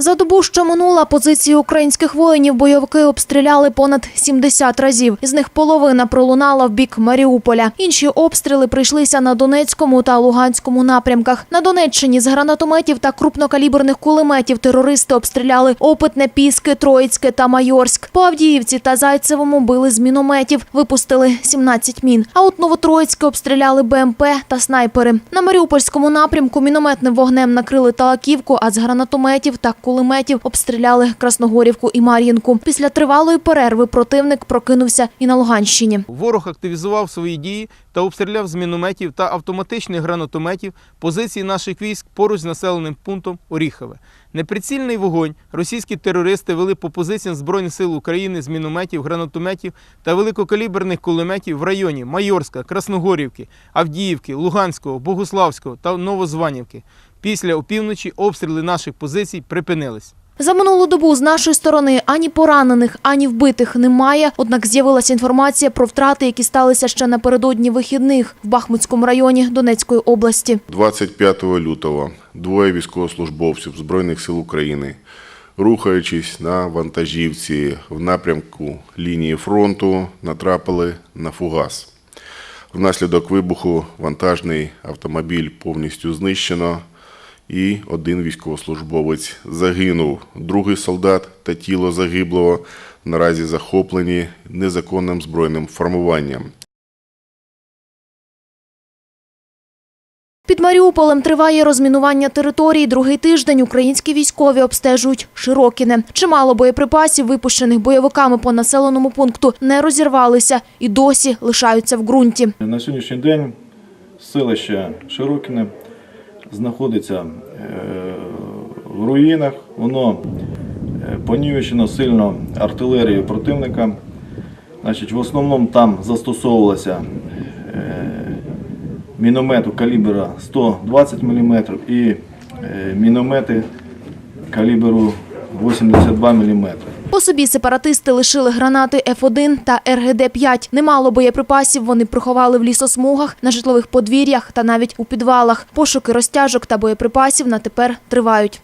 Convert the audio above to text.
За добу, що минула, позиції українських воїнів бойовики обстріляли понад 70 разів. Із них половина пролунала в бік Маріуполя. Інші обстріли прийшлися на Донецькому та Луганському напрямках. На Донеччині з гранатометів та крупнокаліберних кулеметів терористи обстріляли Опитне, Піски, Троїцьке та Майорськ. По Авдіївці та Зайцевому били з мінометів, випустили 17 мін. А от Новотроїцьке обстріляли БМП та снайпери. На Маріупольському напрямку мінометним вогнем накрили Талаківку, а з гранатометів та кулеметів обстріляли Красногорівку і Мар'їнку. Після тривалої перерви противник прокинувся і на Луганщині. Ворог активізував свої дії та обстріляв з мінометів та автоматичних гранатометів позиції наших військ поруч з населеним пунктом Оріхове. Неприцільний вогонь російські терористи вели по позиціям Збройних сил України з мінометів, гранатометів та великокаліберних кулеметів в районі Майорська, Красногорівки, Авдіївки, Луганського, Богуславського та Новозванівки. Після опівночі обстріли наших позицій припинились. За минулу добу з нашої сторони ані поранених, ані вбитих немає. Однак з'явилася інформація про втрати, які сталися ще напередодні вихідних в Бахмутському районі Донецької області. 25 лютого двоє військовослужбовців Збройних сил України, рухаючись на вантажівці в напрямку лінії фронту, натрапили на фугас. Внаслідок вибуху вантажний автомобіль повністю знищено, і один військовослужбовець загинув. Другий солдат та тіло загиблого наразі захоплені незаконним збройним формуванням. Під Маріуполем триває розмінування території. Другий тиждень українські військові обстежують Широкіне. Чимало боєприпасів, випущених бойовиками по населеному пункту, не розірвалися і досі лишаються в ґрунті. На сьогоднішній день селище Широкіне знаходиться е, в руїнах. Воно е, понівечено сильно артилерією противника. Значить, в основному там застосовувалося е, міномету калібра 120 мм і міномети калібру 82 мм. По собі сепаратисти лишили гранати Ф-1 та РГД-5. Немало боєприпасів вони приховали в лісосмугах, на житлових подвір'ях та навіть у підвалах. Пошуки розтяжок та боєприпасів на тепер тривають.